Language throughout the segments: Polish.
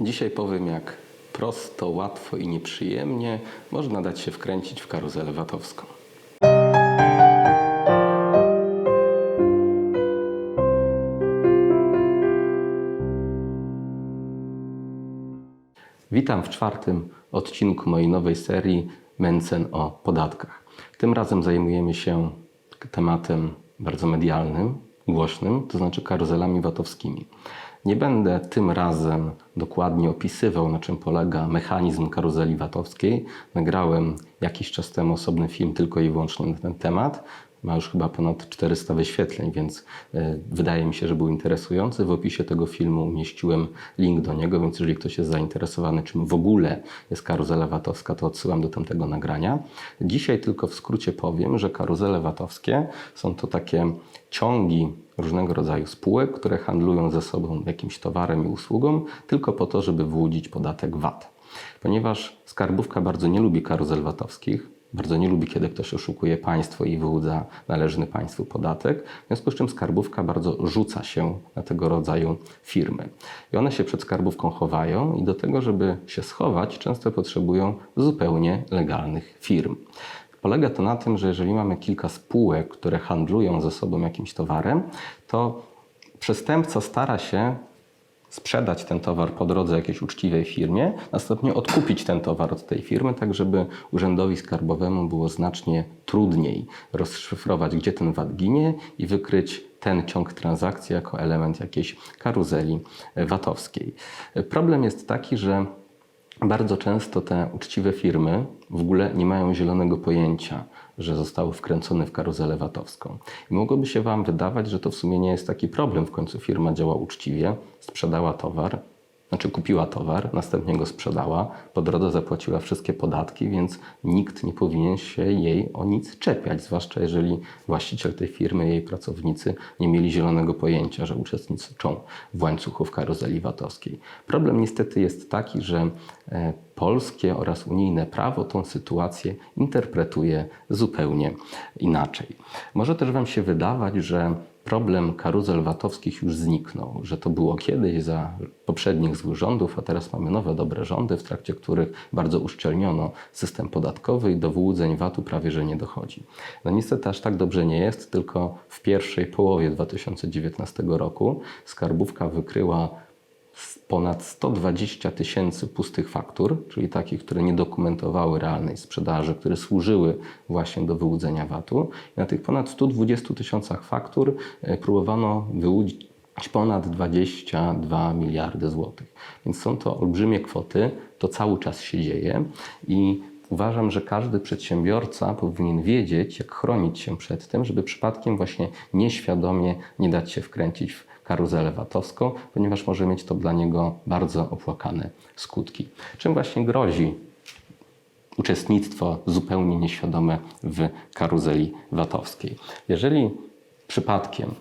Dzisiaj powiem, jak prosto, łatwo i nieprzyjemnie można dać się wkręcić w karuzelę VAT-owską. Witam w czwartym odcinku mojej nowej serii Mencen o podatkach. Tym razem zajmujemy się tematem bardzo medialnym, głośnym, to znaczy karuzelami VAT-owskimi. Nie będę tym razem dokładnie opisywał, na czym polega mechanizm karuzeli VAT-owskiej. Nagrałem jakiś czas temu osobny film tylko i wyłącznie na ten temat. Ma już chyba ponad 400 wyświetleń, więc e, wydaje mi się, że był interesujący. W opisie tego filmu umieściłem link do niego, więc jeżeli ktoś jest zainteresowany, czym w ogóle jest karuzela VAT-owska, to odsyłam do tamtego nagrania. Dzisiaj tylko w skrócie powiem, że karuzele VAT-owskie są to takie ciągi różnego rodzaju spółek, które handlują ze sobą jakimś towarem i usługą, tylko po to, żeby wyłudzić podatek VAT. Ponieważ skarbówka bardzo nie lubi karuzel VAT-owskich, bardzo nie lubi, kiedy ktoś oszukuje państwo i wyłudza należny państwu podatek. W związku z czym skarbówka bardzo rzuca się na tego rodzaju firmy. I one się przed skarbówką chowają i do tego, żeby się schować, często potrzebują zupełnie legalnych firm. Polega to na tym, że jeżeli mamy kilka spółek, które handlują ze sobą jakimś towarem, to przestępca stara się sprzedać ten towar po drodze jakiejś uczciwej firmie, następnie odkupić ten towar od tej firmy, tak żeby urzędowi skarbowemu było znacznie trudniej rozszyfrować, gdzie ten VAT ginie i wykryć ten ciąg transakcji jako element jakiejś karuzeli VAT-owskiej. Problem jest taki, że bardzo często te uczciwe firmy w ogóle nie mają zielonego pojęcia, że zostały wkręcone w karuzelę VAT-owską. I mogłoby się Wam wydawać, że to w sumie nie jest taki problem. W końcu firma działa uczciwie, sprzedała towar, znaczy kupiła towar, następnie go sprzedała, po drodze zapłaciła wszystkie podatki, więc nikt nie powinien się jej o nic czepiać, zwłaszcza jeżeli właściciel tej firmy, jej pracownicy nie mieli zielonego pojęcia, że uczestniczą w łańcuchu w karuzeli VAT-owskiej. Problem niestety jest taki, że e, polskie oraz unijne prawo tą sytuację interpretuje zupełnie inaczej. Może też Wam się wydawać, że problem karuzel VAT-owskich już zniknął, że to było kiedyś za poprzednich złych rządów, a teraz mamy nowe dobre rządy, w trakcie których bardzo uszczelniono system podatkowy i do wyłudzeń VAT-u prawie że nie dochodzi. No niestety aż tak dobrze nie jest, tylko w pierwszej połowie 2019 roku skarbówka wykryła ponad 120 tysięcy pustych faktur, czyli takich, które nie dokumentowały realnej sprzedaży, które służyły właśnie do wyłudzenia VAT-u. Na tych ponad 120 tysiącach faktur e, próbowano wyłudzić ponad 22 miliardy złotych. Więc są to olbrzymie kwoty, to cały czas się dzieje i Uważam, że każdy przedsiębiorca powinien wiedzieć, jak chronić się przed tym, żeby przypadkiem właśnie nieświadomie nie dać się wkręcić w karuzelę VAT-owską, ponieważ może mieć to dla niego bardzo opłakane skutki. Czym właśnie grozi uczestnictwo zupełnie nieświadome w karuzeli VAT-owskiej? Jeżeli przypadkiem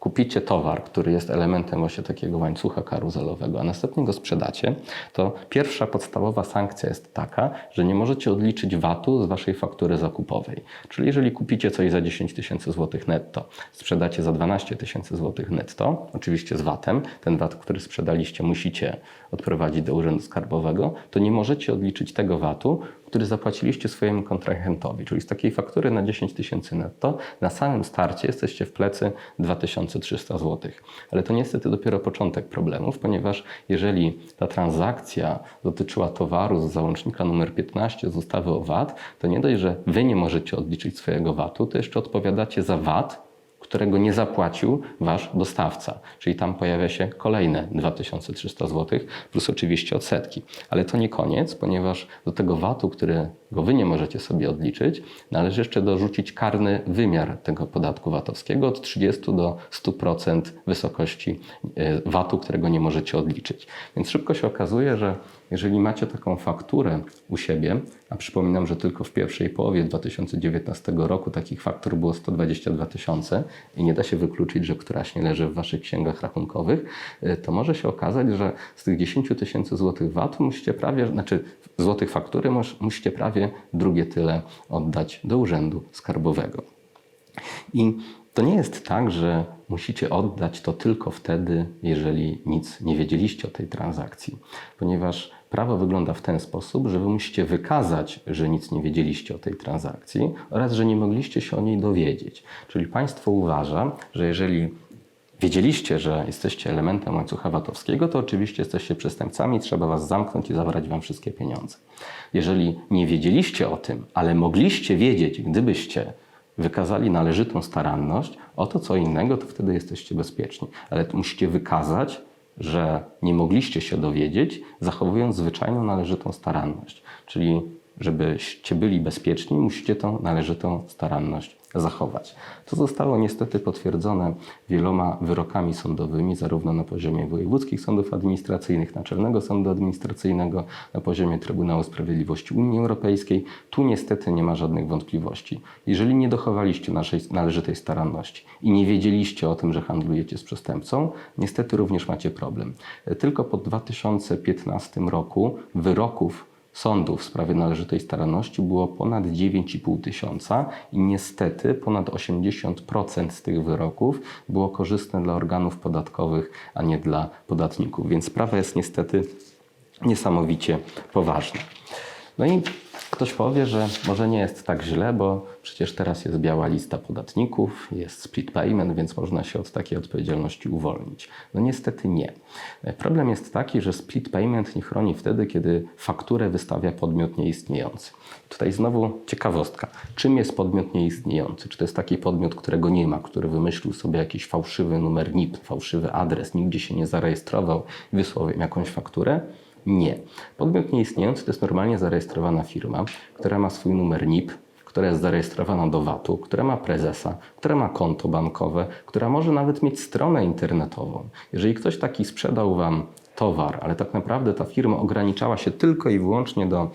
kupicie towar, który jest elementem właśnie takiego łańcucha karuzelowego, a następnie go sprzedacie, to pierwsza podstawowa sankcja jest taka, że nie możecie odliczyć VAT-u z waszej faktury zakupowej. Czyli jeżeli kupicie coś za 10 tysięcy złotych netto, sprzedacie za 12 tysięcy złotych netto, oczywiście z VAT-em, ten VAT, który sprzedaliście, musicie odprowadzić do Urzędu Skarbowego, to nie możecie odliczyć tego VAT-u, który zapłaciliście swojemu kontrahentowi. Czyli z takiej faktury na 10 tysięcy netto na samym starcie jesteście w plecy 2300 zł. Ale to niestety dopiero początek problemów, ponieważ jeżeli ta transakcja dotyczyła towaru z załącznika numer 15 z ustawy o VAT, to nie dość, że wy nie możecie odliczyć swojego VAT-u, to jeszcze odpowiadacie za VAT, którego nie zapłacił wasz dostawca. Czyli tam pojawia się kolejne 2300 zł, plus oczywiście odsetki. Ale to nie koniec, ponieważ do tego VAT-u, którego wy nie możecie sobie odliczyć, należy jeszcze dorzucić karny wymiar tego podatku VAT-owskiego od 30 do 100% wysokości e, VAT-u, którego nie możecie odliczyć. Więc szybko się okazuje, że jeżeli macie taką fakturę u siebie, a przypominam, że tylko w pierwszej połowie 2019 roku takich faktur było 122 tysiące i nie da się wykluczyć, że któraś nie leży w waszych księgach rachunkowych, y, to może się okazać, że z tych 10 tysięcy złotych VAT musicie prawie, znaczy złotych faktury musicie prawie drugie tyle oddać do urzędu skarbowego. I To nie jest tak, że musicie oddać to tylko wtedy, jeżeli nic nie wiedzieliście o tej transakcji, ponieważ prawo wygląda w ten sposób, że wy musicie wykazać, że nic nie wiedzieliście o tej transakcji oraz że nie mogliście się o niej dowiedzieć. Czyli państwo uważa, że jeżeli wiedzieliście, że jesteście elementem łańcucha VAT-owskiego, to oczywiście jesteście przestępcami, trzeba was zamknąć i zabrać wam wszystkie pieniądze. Jeżeli nie wiedzieliście o tym, ale mogliście wiedzieć, gdybyście wykazali należytą staranność, o to co innego, to wtedy jesteście bezpieczni. Ale musicie wykazać, że nie mogliście się dowiedzieć, zachowując zwyczajną należytą staranność. Czyli żebyście byli bezpieczni, musicie tą należytą staranność zachować. To zostało niestety potwierdzone wieloma wyrokami sądowymi, zarówno na poziomie wojewódzkich sądów administracyjnych, Naczelnego Sądu Administracyjnego, na poziomie Trybunału Sprawiedliwości Unii Europejskiej. Tu niestety nie ma żadnych wątpliwości. Jeżeli nie dochowaliście naszej należytej staranności i nie wiedzieliście o tym, że handlujecie z przestępcą, niestety również macie problem. Tylko po 2015 roku wyroków sądów w sprawie należytej staranności było ponad 9,5 tysiąca i niestety ponad 80% z tych wyroków było korzystne dla organów podatkowych, a nie dla podatników. Więc sprawa jest niestety niesamowicie poważna. No i ktoś powie, że może nie jest tak źle, bo przecież teraz jest biała lista podatników, jest split payment, więc można się od takiej odpowiedzialności uwolnić. No niestety nie. Problem jest taki, że split payment nie chroni wtedy, kiedy fakturę wystawia podmiot nieistniejący. Tutaj znowu ciekawostka. Czym jest podmiot nieistniejący? Czy to jest taki podmiot, którego nie ma, który wymyślił sobie jakiś fałszywy numer NIP, fałszywy adres, nigdzie się nie zarejestrował i wysłał im jakąś fakturę? Nie. Podmiot nieistniejący to jest normalnie zarejestrowana firma, która ma swój numer NIP, która jest zarejestrowana do VAT-u, która ma prezesa, która ma konto bankowe, która może nawet mieć stronę internetową. Jeżeli ktoś taki sprzedał Wam towar, ale tak naprawdę ta firma ograniczała się tylko i wyłącznie do,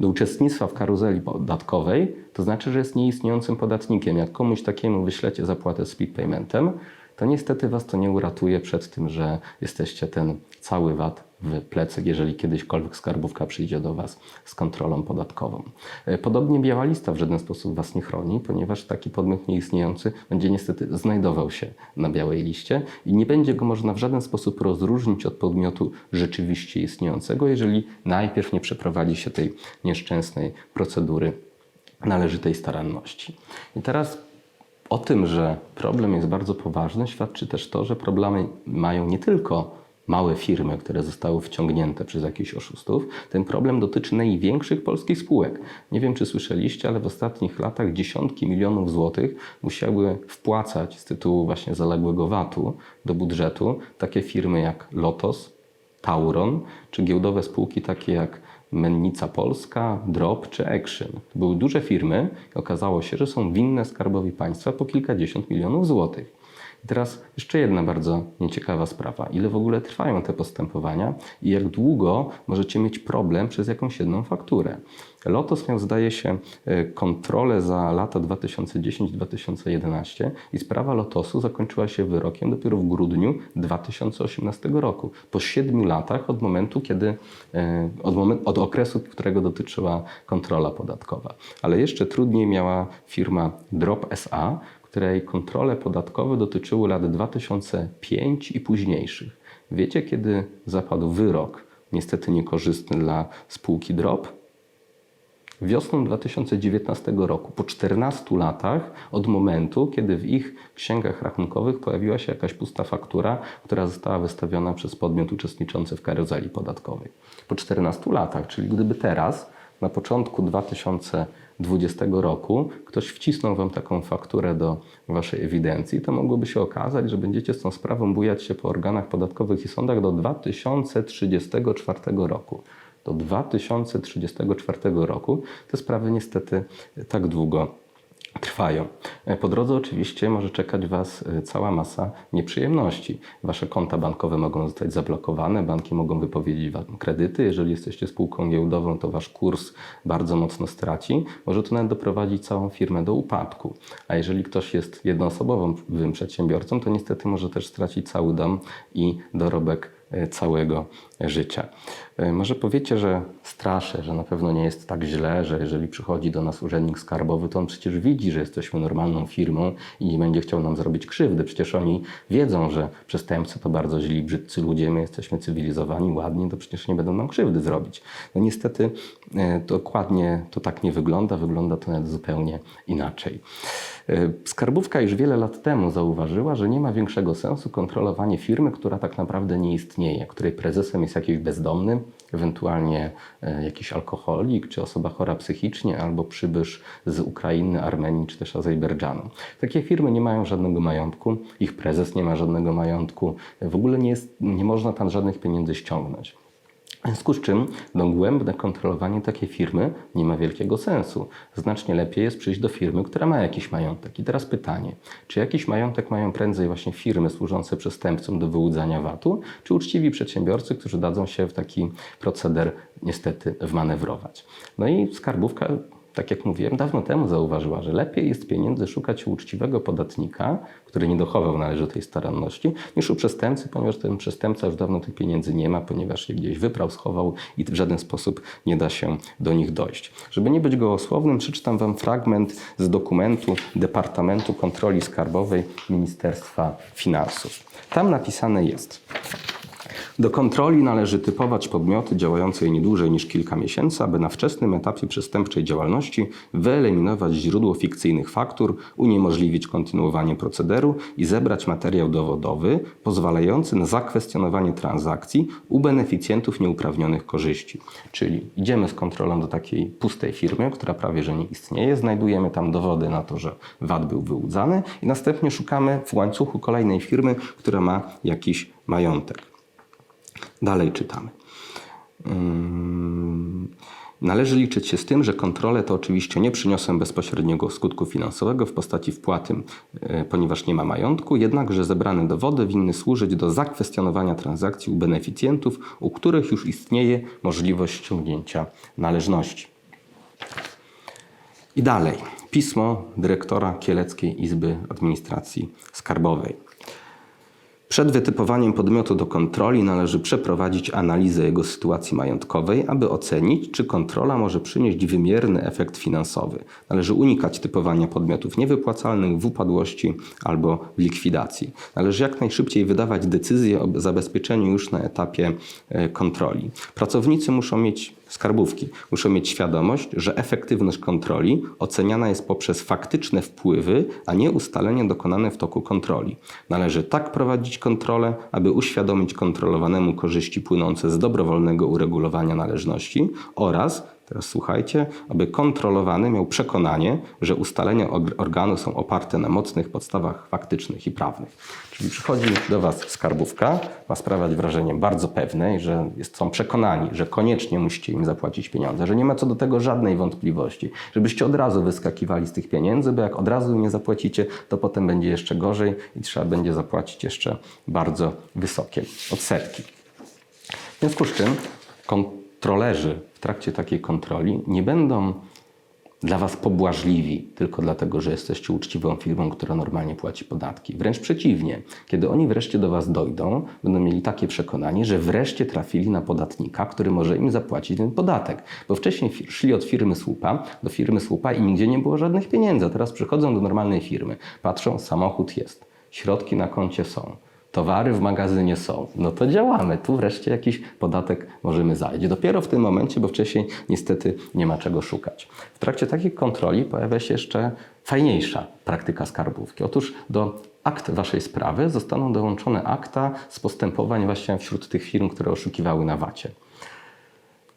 do uczestnictwa w karuzeli podatkowej, to znaczy, że jest nieistniejącym podatnikiem. Jak komuś takiemu wyślecie zapłatę split paymentem, to niestety Was to nie uratuje przed tym, że jesteście ten cały VAT w plecy, jeżeli kiedyśkolwiek skarbówka przyjdzie do Was z kontrolą podatkową. E, Podobnie biała lista w żaden sposób Was nie chroni, ponieważ taki podmiot nieistniejący będzie niestety znajdował się na białej liście i nie będzie go można w żaden sposób rozróżnić od podmiotu rzeczywiście istniejącego, jeżeli najpierw nie przeprowadzi się tej nieszczęsnej procedury należytej staranności. I teraz o tym, że problem jest bardzo poważny, świadczy też to, że problemy mają nie tylko małe firmy, które zostały wciągnięte przez jakichś oszustów. Ten problem dotyczy największych polskich spółek. Nie wiem, czy słyszeliście, ale w ostatnich latach dziesiątki milionów złotych musiały wpłacać z tytułu właśnie zaległego VAT-u do budżetu takie firmy jak Lotos, Tauron, czy giełdowe spółki takie jak Mennica Polska, Drop czy Action. Były duże firmy i okazało się, że są winne skarbowi państwa po kilkadziesiąt milionów złotych. I teraz jeszcze jedna bardzo nieciekawa sprawa. Ile w ogóle trwają te postępowania i jak długo możecie mieć problem przez jakąś jedną fakturę? Lotos miał, zdaje się, e, kontrolę za lata 2010-2011 i sprawa Lotosu zakończyła się wyrokiem dopiero w grudniu 2018 roku. Po siedmiu latach od momentu, kiedy, e, od, moment, od okresu, którego dotyczyła kontrola podatkowa. Ale jeszcze trudniej miała firma Drop SA, której kontrole podatkowe dotyczyły lat 2005 i późniejszych. Wiecie, kiedy zapadł wyrok, niestety niekorzystny dla spółki Drop? Wiosną 2019 roku, po 14 latach od momentu, kiedy w ich księgach rachunkowych pojawiła się jakaś pusta faktura, która została wystawiona przez podmiot uczestniczący w karuzeli podatkowej. Po 14 latach, czyli gdyby teraz, na początku 2020 roku, ktoś wcisnął Wam taką fakturę do Waszej ewidencji, to mogłoby się okazać, że będziecie z tą sprawą bujać się po organach podatkowych i sądach do 2034 roku do 2034 roku. Te sprawy niestety tak długo trwają. Po drodze oczywiście może czekać Was e, cała masa nieprzyjemności. Wasze konta bankowe mogą zostać zablokowane, banki mogą wypowiedzieć Wam kredyty. Jeżeli jesteście spółką giełdową, to Wasz kurs bardzo mocno straci. Może to nawet doprowadzić całą firmę do upadku. A jeżeli ktoś jest jednoosobowym przedsiębiorcą, to niestety może też stracić cały dom i dorobek e, całego życia. E, Może powiecie, że straszę, że na pewno nie jest tak źle, że jeżeli przychodzi do nas urzędnik skarbowy, to on przecież widzi, że jesteśmy normalną firmą i będzie chciał nam zrobić krzywdy. Przecież oni wiedzą, że przestępcy to bardzo źli, brzydcy ludzie, my jesteśmy cywilizowani, ładni, to przecież nie będą nam krzywdy zrobić. No niestety e, dokładnie to tak nie wygląda, wygląda to nawet zupełnie inaczej. E, Skarbówka już wiele lat temu zauważyła, że nie ma większego sensu kontrolowanie firmy, która tak naprawdę nie istnieje, której prezesem jest jakiś bezdomny, ewentualnie e, jakiś alkoholik, czy osoba chora psychicznie, albo przybysz z Ukrainy, Armenii, czy też Azerbejdżanu. Takie firmy nie mają żadnego majątku, ich prezes nie ma żadnego majątku, w ogóle nie, jest, nie można tam żadnych pieniędzy ściągnąć. W związku z czym dogłębne kontrolowanie takiej firmy nie ma wielkiego sensu. Znacznie lepiej jest przyjść do firmy, która ma jakiś majątek. I teraz pytanie, czy jakiś majątek mają prędzej właśnie firmy służące przestępcom do wyłudzania VAT-u, czy uczciwi przedsiębiorcy, którzy dadzą się w taki proceder niestety wmanewrować. No i skarbówka tak jak mówiłem, dawno temu zauważyła, że lepiej jest pieniędzy szukać u uczciwego podatnika, który nie dochował należytej staranności, niż u przestępcy, ponieważ ten przestępca już dawno tych pieniędzy nie ma, ponieważ je gdzieś wyprał, schował i w żaden sposób nie da się do nich dojść. Żeby nie być gołosłownym, przeczytam Wam fragment z dokumentu Departamentu Kontroli Skarbowej Ministerstwa Finansów. Tam napisane jest. Do kontroli należy typować podmioty działające nie dłużej niż kilka miesięcy, aby na wczesnym etapie przestępczej działalności wyeliminować źródło fikcyjnych faktur, uniemożliwić kontynuowanie procederu i zebrać materiał dowodowy pozwalający na zakwestionowanie transakcji u beneficjentów nieuprawnionych korzyści. Czyli idziemy z kontrolą do takiej pustej firmy, która prawie że nie istnieje, znajdujemy tam dowody na to, że VAT był wyłudzany i następnie szukamy w łańcuchu kolejnej firmy, która ma jakiś majątek. Dalej czytamy. Należy liczyć się z tym, że kontrole to oczywiście nie przyniosą bezpośredniego skutku finansowego w postaci wpłaty, y, ponieważ nie ma majątku, jednakże zebrane dowody winny służyć do zakwestionowania transakcji u beneficjentów, u których już istnieje możliwość ściągnięcia należności. I dalej. Pismo dyrektora Kieleckiej Izby Administracji Skarbowej. Przed wytypowaniem podmiotu do kontroli należy przeprowadzić analizę jego sytuacji majątkowej, aby ocenić, czy kontrola może przynieść wymierny efekt finansowy. Należy unikać typowania podmiotów niewypłacalnych w upadłości albo w likwidacji. Należy jak najszybciej wydawać decyzje o zabezpieczeniu już na etapie e, kontroli. Pracownicy muszą mieć skarbówki. Muszą mieć świadomość, że efektywność kontroli oceniana jest poprzez faktyczne wpływy, a nie ustalenia dokonane w toku kontroli. Należy tak prowadzić kontrolę, aby uświadomić kontrolowanemu korzyści płynące z dobrowolnego uregulowania należności oraz Teraz słuchajcie, aby kontrolowany miał przekonanie, że ustalenia organu są oparte na mocnych podstawach faktycznych i prawnych. Czyli przychodzi do Was skarbówka, ma sprawiać wrażenie bardzo pewnej, że jest, są przekonani, że koniecznie musicie im zapłacić pieniądze, że nie ma co do tego żadnej wątpliwości, żebyście od razu wyskakiwali z tych pieniędzy, bo jak od razu nie zapłacicie, to potem będzie jeszcze gorzej i trzeba będzie zapłacić jeszcze bardzo wysokie odsetki. W związku z czym kontrolerzy w trakcie takiej kontroli nie będą dla Was pobłażliwi tylko dlatego, że jesteście uczciwą firmą, która normalnie płaci podatki. Wręcz przeciwnie, kiedy oni wreszcie do Was dojdą, będą mieli takie przekonanie, że wreszcie trafili na podatnika, który może im zapłacić ten podatek. Bo wcześniej szli od firmy słupa do firmy słupa i nigdzie nie było żadnych pieniędzy. A teraz przychodzą do normalnej firmy, patrzą, samochód jest, środki na koncie są. Towary w magazynie są. No to działamy. Tu wreszcie jakiś podatek możemy zajść. Dopiero w tym momencie, bo wcześniej niestety nie ma czego szukać. W trakcie takiej kontroli pojawia się jeszcze fajniejsza praktyka skarbówki. Otóż do akt Waszej sprawy zostaną dołączone akta z postępowań właśnie wśród tych firm, które oszukiwały na VAT-ie.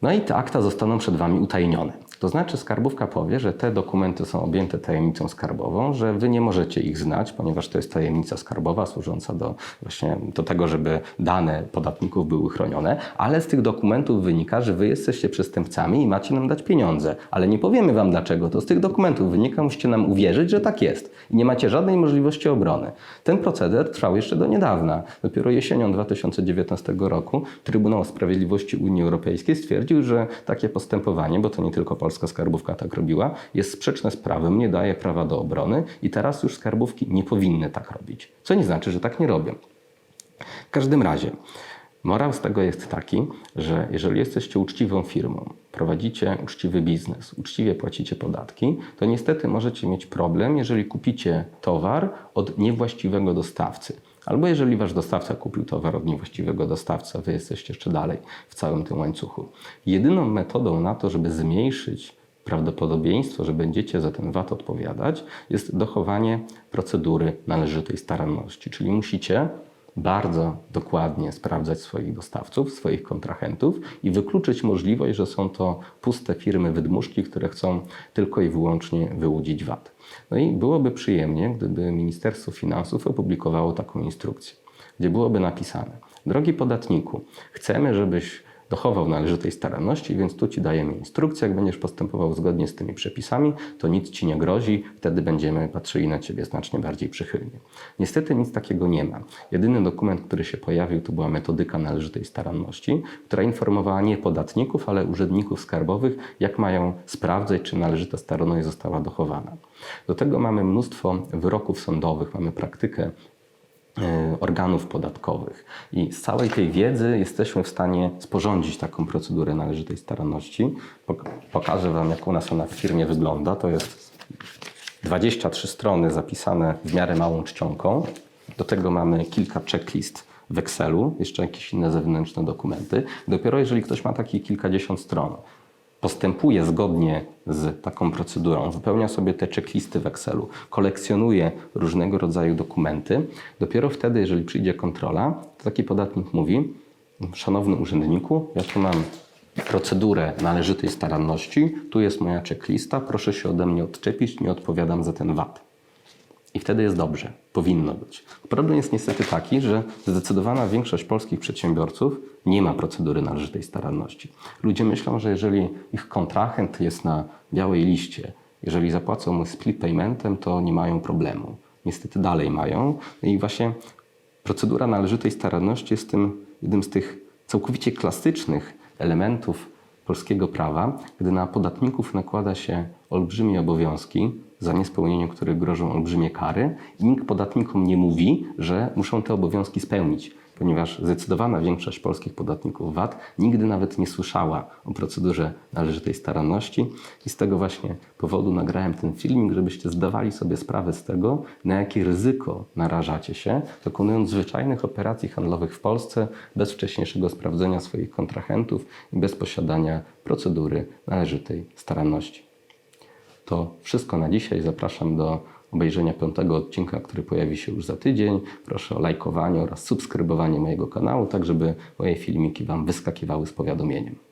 No i te akta zostaną przed Wami utajnione. To znaczy skarbówka powie, że te dokumenty są objęte tajemnicą skarbową, że Wy nie możecie ich znać, ponieważ to jest tajemnica skarbowa służąca do, właśnie do tego, żeby dane podatników były chronione, ale z tych dokumentów wynika, że Wy jesteście przestępcami i macie nam dać pieniądze. Ale nie powiemy Wam dlaczego, to z tych dokumentów wynika, musicie nam uwierzyć, że tak jest. I nie macie żadnej możliwości obrony. Ten proceder trwał jeszcze do niedawna. Dopiero jesienią 2019 roku Trybunał Sprawiedliwości Unii Europejskiej stwierdził, że takie postępowanie, bo to nie tylko polska skarbówka tak robiła, jest sprzeczne z prawem, nie daje prawa do obrony i teraz już skarbówki nie powinny tak robić. Co nie znaczy, że tak nie robią. W każdym razie, Morał z tego jest taki, że jeżeli jesteście uczciwą firmą, prowadzicie uczciwy biznes, uczciwie płacicie podatki, to niestety możecie mieć problem, jeżeli kupicie towar od niewłaściwego dostawcy. Albo jeżeli wasz dostawca kupił towar od niewłaściwego dostawcy, a wy jesteście jeszcze dalej w całym tym łańcuchu. Jedyną metodą na to, żeby zmniejszyć prawdopodobieństwo, że będziecie za ten VAT odpowiadać, jest dochowanie procedury należytej staranności. Czyli musicie bardzo dokładnie sprawdzać swoich dostawców, swoich kontrahentów i wykluczyć możliwość, że są to puste firmy wydmuszki, które chcą tylko i wyłącznie wyłudzić VAT. No i byłoby przyjemnie, gdyby Ministerstwo Finansów opublikowało taką instrukcję, gdzie byłoby napisane: Drogi podatniku, chcemy, żebyś dochował należytej staranności, więc tu Ci dajemy instrukcję, jak będziesz postępował zgodnie z tymi przepisami, to nic Ci nie grozi, wtedy będziemy patrzyli na Ciebie znacznie bardziej przychylnie. Niestety nic takiego nie ma. Jedyny dokument, który się pojawił, to była metodyka należytej staranności, która informowała nie podatników, ale urzędników skarbowych, jak mają sprawdzać, czy należyta staranność została dochowana. Do tego mamy mnóstwo wyroków sądowych, mamy praktykę organów podatkowych. I z całej tej wiedzy jesteśmy w stanie sporządzić taką procedurę należytej staranności. Pok- Pokażę Wam, jak u nas ona w firmie wygląda. To jest 23 strony zapisane w miarę małą czcionką. Do tego mamy kilka checklist w Excelu, jeszcze jakieś inne zewnętrzne dokumenty. Dopiero jeżeli ktoś ma takich kilkadziesiąt stron, postępuje zgodnie z taką procedurą, wypełnia sobie te checklisty w Excelu, kolekcjonuje różnego rodzaju dokumenty, dopiero wtedy, jeżeli przyjdzie kontrola, to taki podatnik mówi: Szanowny urzędniku, ja tu mam procedurę należytej staranności, tu jest moja checklista, proszę się ode mnie odczepić, nie odpowiadam za ten VAT. I wtedy jest dobrze, powinno być. Problem jest niestety taki, że zdecydowana większość polskich przedsiębiorców nie ma procedury należytej staranności. Ludzie myślą, że jeżeli ich kontrahent jest na białej liście, jeżeli zapłacą mu split paymentem, to nie mają problemu. Niestety dalej mają. No I właśnie procedura należytej staranności jest tym, jednym z tych całkowicie klasycznych elementów polskiego prawa, gdy na podatników nakłada się olbrzymie obowiązki, za niespełnienie których grożą olbrzymie kary, i nikt podatnikom nie mówi, że muszą te obowiązki spełnić, ponieważ zdecydowana większość polskich podatników VAT nigdy nawet nie słyszała o procedurze należytej staranności i z tego właśnie powodu nagrałem ten filmik, żebyście zdawali sobie sprawę z tego, na jakie ryzyko narażacie się, dokonując zwyczajnych operacji handlowych w Polsce bez wcześniejszego sprawdzenia swoich kontrahentów i bez posiadania procedury należytej staranności. To wszystko na dzisiaj. Zapraszam do obejrzenia piątego odcinka, który pojawi się już za tydzień. Proszę o lajkowanie oraz subskrybowanie mojego kanału, tak żeby moje filmiki Wam wyskakiwały z powiadomieniem.